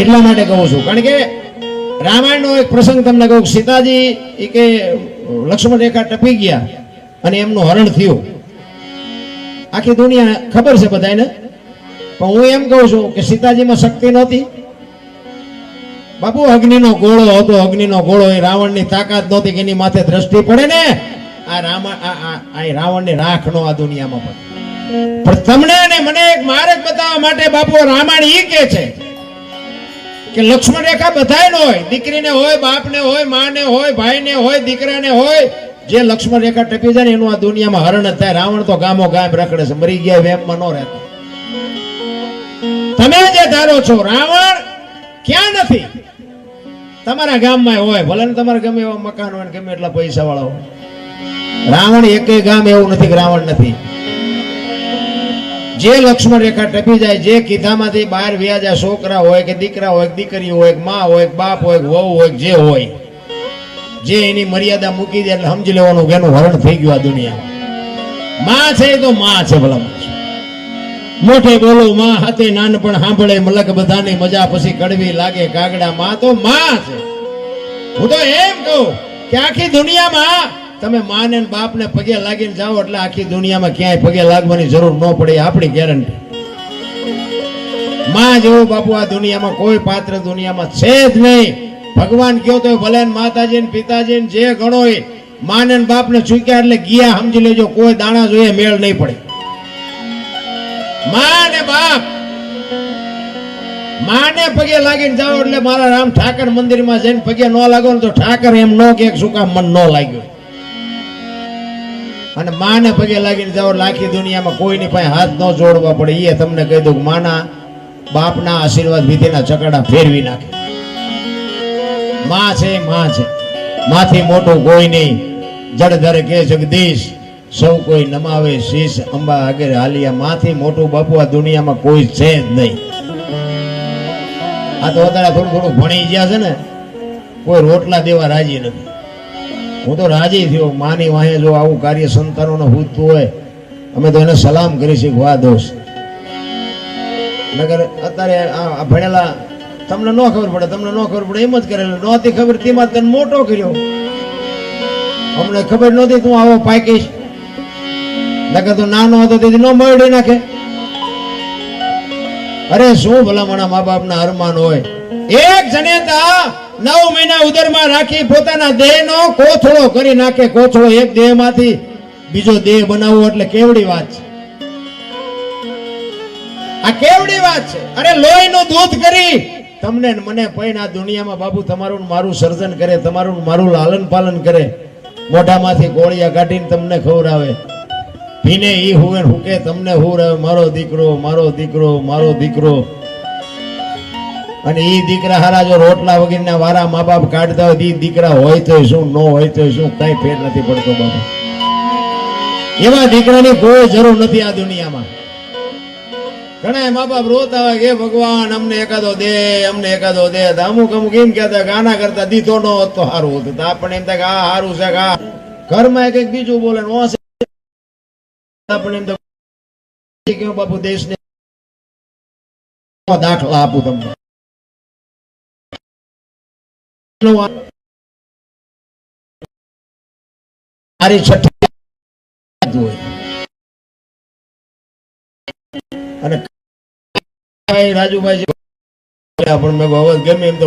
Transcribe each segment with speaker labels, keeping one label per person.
Speaker 1: એટલા માટે કહું છું. કારણ કે રામાયણનો એક પ્રસંગ તમને કહું સીતાજી એ કે લક્ષ્મણ રેખા ટપી ગયા અને એમનું હરણ થયું. આખી દુનિયા ખબર છે બધાને? પણ હું એમ કહું છું કે સીતાજીમાં શક્તિ નહોતી. બાપુ, અગ્નિનો ગોળો હતો. અગ્નિનો ગોળો એ રાવણની તાકાત નહોતી કે એની માથે દ્રષ્ટિ પડે ને, આ રાવણ આ રાવણની રાખ નો આ દુનિયામાં પણ તમને અને મને એક માર્ગ બતાવવા માટે બાપુ, રામાયણ ઈ કે છે કે લક્ષ્મણ રેખા બધાય હોય. દીકરીને હોય, બાપને હોય, માને હોય, ભાઈને હોય, દીકરાને હોય. જે લક્ષ્મણ રેખા ટપી જાય એનું આ દુનિયામાં હરણ થાય. રાવણ તો ગામો ગામ રખડે છે. મરી ગયા વેમમાં ન રહેતો. તમે જે ધારો છો, રાવણ ક્યાં નથી? તમારા ગામમાં હોય. ભલે ને તમારા ગમે એવા મકાન હોય ગમે એટલા પૈસા વાળા હોય. રાવણ એકેય ગામ એવું નથી રાવણ નથી. જે લક્ષ્મણ રેખા ટપી જાય, જે કીધામાંથી બહાર વ્યા જાય, છોકરા હોય કે દીકરા હોય દીકરી હોય મા હોય બાપ હોય વહુ હોય જે હોય, જે એની મર્યાદા મૂકી દે એટલે સમજી લેવાનું કે એનું હરણ થઈ ગયું આ દુનિયા માં છે તો માં છે ભલા મોટે બોલો, માં હાથે નાનપણ સાંભળે, મલક બધાની મજા પછી કડવી લાગે, કાગડા માં. તો માં છે. હું તો એમ કહું કે આખી દુનિયામાં તમે માને ને બાપને પગે લાગીને જાઓ એટલે આખી દુનિયામાં ક્યાંય પગે લાગવાની જરૂર ન પડે આપણી ગેરંટી માં જેવું બાપુ આ દુનિયામાં કોઈ પાત્ર દુનિયામાં છે જ નહીં. ભગવાન કયો તો ભલે માતાજી ને પિતાજી ને જે ગણો એ, માને ને બાપને ચૂક્યા એટલે ગયા સમજી લેજો, કોઈ દાણા જોઈએ મેળ નહીં પડે. માં ને બાપ માને પગે લાગીને જાઓ એટલે મારા રામ ઠાકર મંદિરમાં જઈને પગે ન લાગો ને તો ઠાકર એમ ન કે શું મન ન લાગ્યું. અને માને પગે લાગીને જાઓ, લાખી દુનિયામાં કોઈની પાસે હાથ ન જોડવા પડે. એ તમને કહી દઉં, માના બાપના આશીર્વાદ વિધિના ચકડા ફેરવી નાખે. માં છે માં છે. માથી મોટું કોઈ નહીં. જળધર કે જગદીશ સૌ કોઈ નમાવે શીશ, અંબા આગળ હાલિયા. માથી મોટું બાપુ આ દુનિયામાં કોઈ છે જ નહીં. આ તો અત્યારે થોડું થોડું ભણી ગયા છે ને, કોઈ રોટલા દેવા રાજી નથી. હું તો રાજી થયો. માની વાહે જો આવું કાર્ય સંતાનોને પૂછતું હોય, અમે તો એને સલામ કરી કે વાહ દોસ્ત. નગર અત્યારે આ ભણેલા તમને ન ખબર પડે, તમને ન ખબર પડે, એમ જ કરેલું. નહોતી ખબર, તેમાં તને મોટો કર્યો. અમને ખબર નહોતી તું આવો પાકીશ. નકર તો નાનો હતો, તેથી ન મળી નાખે. અરે શું ભલામણા મા બાપના અરમાન હોય. એક જનેતા નવ મહિના ઉદરમાં રાખી પોતાના દેહનો કોથળો કરી નાખે. કોથળો એક દેહમાંથી બીજો દેહ બનાવવો એટલે કેવડી વાત છે. આ કેવડી વાત છે. અરે લોહીનું દૂધ કરી તમને મને પૈણ આ દુનિયામાં બાબુ તમારું મારું સર્જન કરે, તમારું મારું લાલન પાલન કરે. મોઢામાંથી ગોળિયા કાઢીને તમને ખવડાવે. ભીને ઈ હુવે હુકે, તમને હુરાવે મારો દીકરો મારો દીકરો મારો દીકરો. અને એ દીકરા હારા જો રોટલા વગેરેના વારા મા બાપ કાઢતા હોય એ દીકરા હોય તો શું, ન હોય તો શું, કઈ ફેર નથી પડતો બાપા. એવા દીકરાની કોઈ જરૂર નથી આ દુનિયામાં. ઘણા મા બાપ રોતા હોય કે ભગવાન, અમને એકાદો દે, અમને એકાદો દે. અમુક અમુક એમ કહેતા કે કરતા દીધો ન હોત તો સારું હતું. તો આપણે એમ થાય આ સારું છે કે આ ઘરમાં કંઈક બીજું બોલે ને ઓસે. આપણે એમ તો બાપુ, દેશને દાખલા આપું તમને?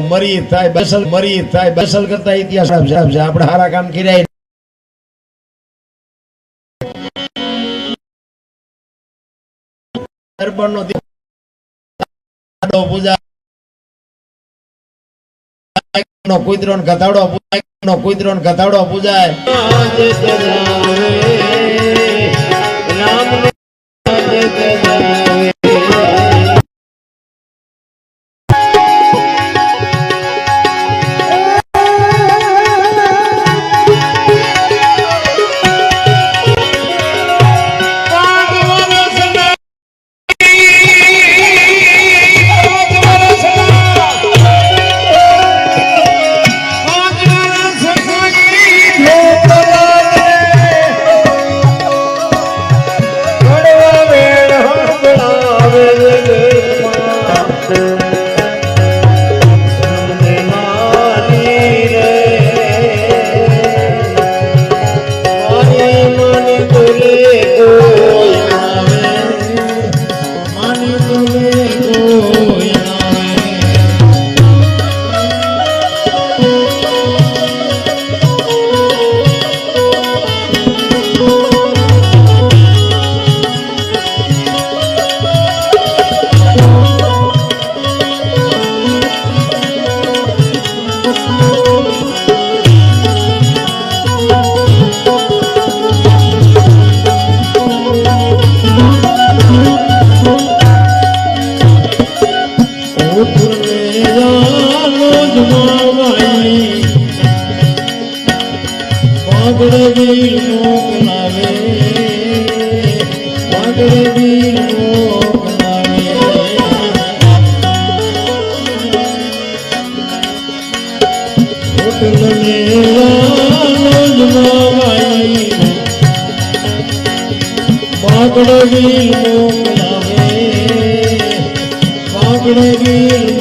Speaker 1: મારી થાય, બેસલ, મરી થાય, બેસલ કરતા ઇતિહાસ છે આપણે સારા કામ કર્યા દરબારનો નો પૂજા નો કુદરો ગધાડો પૂજાય. નો કુદરો ગધાડો પૂજાય. પાગળ ગીર મોકલાવે પાગળ વીર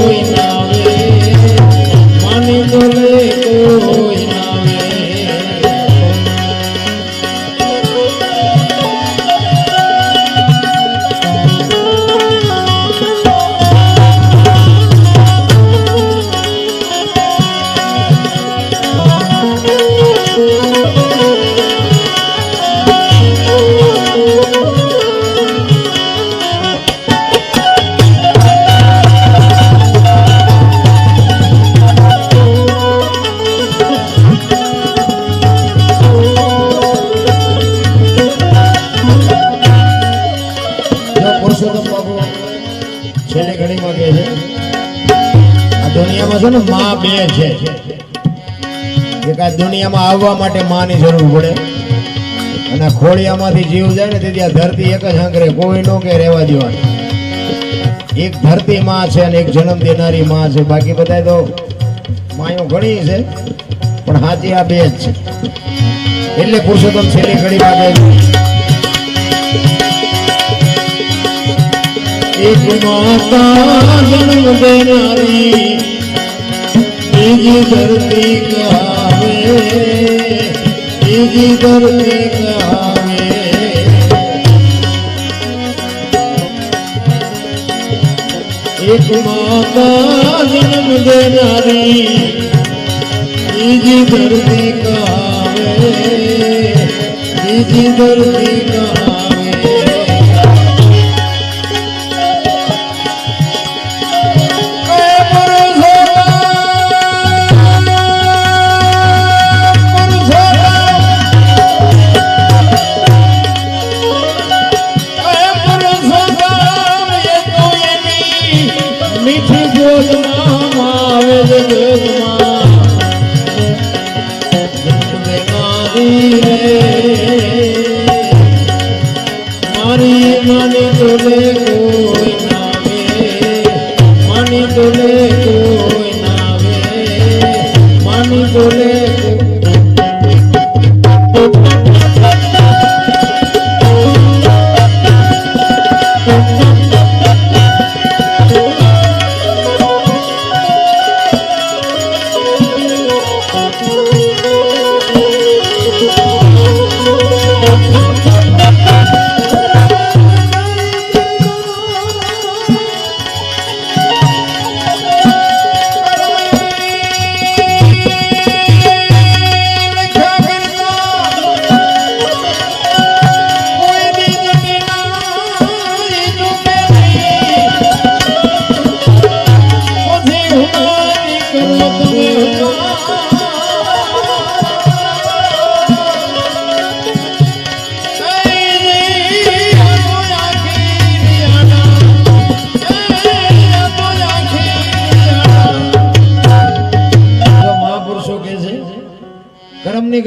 Speaker 1: માં બે છે. એક આ દુનિયામાં આવવા માટે માની જરૂર પડે. અને ખોળિયામાંથી જીવ જાય ને તેથી આ ધરતી એક જ આંકરે કોઈ નો કે રહેવા દેવાની. એક ધરતી માં છે અને એક જન્મ દેનારી માં છે. બાકી બધા તો માયો ઘણી છે, પણ સાચી આ બે જ છે. એટલે પુરુષોત્તમ છેલ્લી ઘડી છે, એક માતા જન્મ દેનારી બીજી ધરતી કહાવે, બીજી ધરતી કહાવે. એક માતા જન્મ દેનારી બીજી ધરતી કહાવે, બીજી ધરતી કહાવે. রে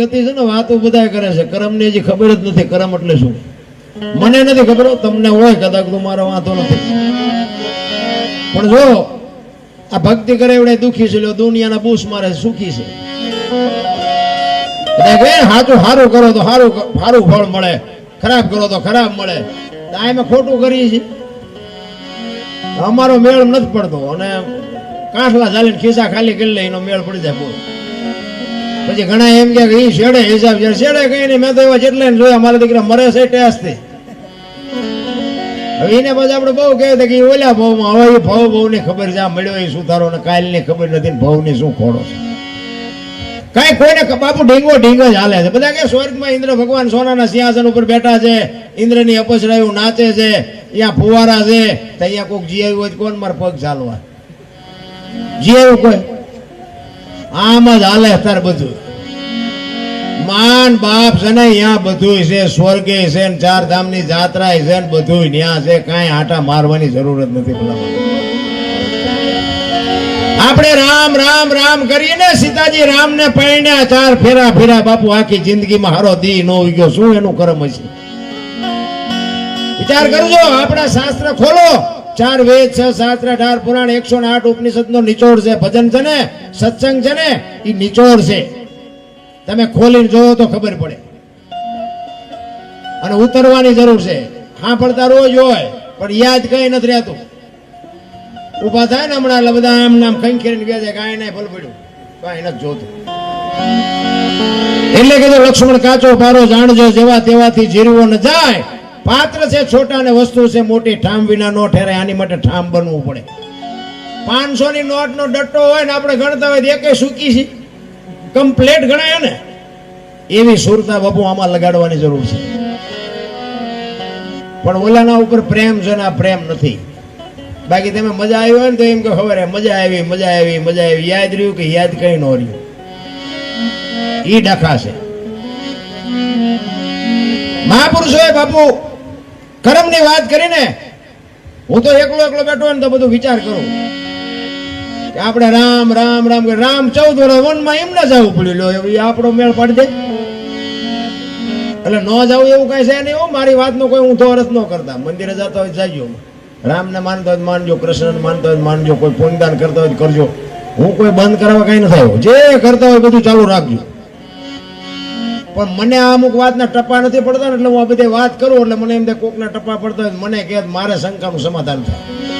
Speaker 1: ગતિ છે ને વાતો બધા કરે છે. કર્મની હજી ખબર જ નથી. કરમ એટલે શું? મને નથી ખબર તમને હોય કદાચ તો મારો વાંધો નથી. પણ જો, આ ભક્તિ કરે એવડે દુખી છે દુનિયાના બૂસ મારે સુખી છે. સાચું સારું કરો તો સારું સારું ફળ મળે. ખરાબ કરો તો ખરાબ મળે. આ ખોટું કરીએ છીએ. અમારો મેળ નથી પડતો. અને કાંઠલા ચાલીને ખિસ્સા ખાલી કરી લે, એનો મેળ પડી જાય પૂરો પછી ઘણા એમ કે એ શેડે હિસાબ છે. શેડે કઈ નહીં, મેં તો એવા જેટલા ને જોયા, મારા દીકરા મરે છે ટેસ્ટથી હવે એને પછી આપણે બહુ કહે કે ઓલા ભાવમાં હવે એ ભાવની ખબર છે, આ મળ્યો એ સુધારો ને કાલની ખબર નથી ભાવની શું ખોડો છે. કાંઈ કોઈને બાપુ ઢીંગો ઢીંગો જ હાલે છે. બધા કે સ્વર્ગમાં ઇન્દ્ર ભગવાન સોનાના સિંહાસન ઉપર બેઠા છે, ઇન્દ્રની અપસરાયું નાચે છે અહીંયા ફુવારા છે, તો અહીંયા કોઈક જી હોય કોણ મારે પગ ચાલવા જી કોઈ આમ જ હાલે અત્યારે બધું. માન બાપ છે ને અહીંયા બધું છે સ્વર્ગે છે ને ચાર ધામની જાત્રા છે ને બધું ત્યાં છે, કાંઈ આટા મારવાની જરૂર જ નથી ભલા આપણે રામ રામ રામ કરીને સીતાજી રામને પરણ્યા ચાર ફેરા ફેરા બાપુ આખી જિંદગીમાં હારો દી નો ગયો શું એનું કર્મ હશે? વિચાર કરજો, આપણા શાસ્ત્ર ખોલો. ચાર વેદ છ શાસ્ત્ર અઢાર પુરાણ, એકસો આઠ ઉપનિષદ નો નિચોડ છે. ભજન છે ને, સત્સંગ છે ને એ નિચોડ છે. તમે ખોલીને જોવો તો ખબર પડે. અને ઉતરવાની જરૂર છે. સાંભળતા રોજ હોય, પણ યાદ કઈ નથી રહેતું. ઊભા થાય ને હમણાં, એટલે બધા આમ નામ ખંખેરીને ગયા છે કાંઈ નહીં ભલ પડ્યું. કાંઈ નથી જોતું. એટલે કીધું લક્ષ્મણ કાચો પારો જાણજો, જેવા તેવાથી જીરવો ન જાય પાત્ર છે છોટા ને વસ્તુ છે, મોટી ઠામ વિના નો ઠેરાય, આની માટે ઠામ બનવું પડે. પાંચસો ની નોટ નો ડટ્ટો હોય ને આપણે ગણતા હોય એકે સૂકી છે. કમ્પ્લેટ ગણાય ને. એવી સુરતા બાપુ આમાં લગાડવાની જરૂર છે. પણ ઓલાના ઉપર પ્રેમ છે ને આ પ્રેમ નથી. બાકી તમે મજા આવી હોય ને તો એમ કે ખબર હે, મજા આવી મજા આવી મજા આવી. યાદ રહ્યું કે યાદ કઈ ન રહ્યું? ઈ ડખા છે. મહાપુરુષોએ બાપુ કર્મની વાત કરીને હું તો એકલો એકલો બેઠો ને તો બધું વિચાર કરું. કે આપણે રામ રામ રામ રામ ચૌદ વર્ષ વનમાં એમ ના જવું પડ્યું. લો એ આપણો મેળ પાડી દે. એટલે ન જવું એવું કઈ છે નહીં મારી વાતનો કોઈ ઊંધો અરસ ન કરતા. મંદિરે જતા હોય તો જાજો રામને માનતો હોય માનજો. કૃષ્ણને માનતો હોય માનજો. કોઈ પુણ્યદાન કરતા હોય કરજો. હું કોઈ બંધ કરાવવા કઈ ન થયો. જે કરતા હોય બધું ચાલુ રાખજો. પણ મને આ અમુક વાતના ટપ્પા નથી પડતા એટલે હું આ બધી વાત કરું એટલે મને એમ કોકના ટપ્પા પડતા હોય મને કે મારે શંકાનું સમાધાન થાય.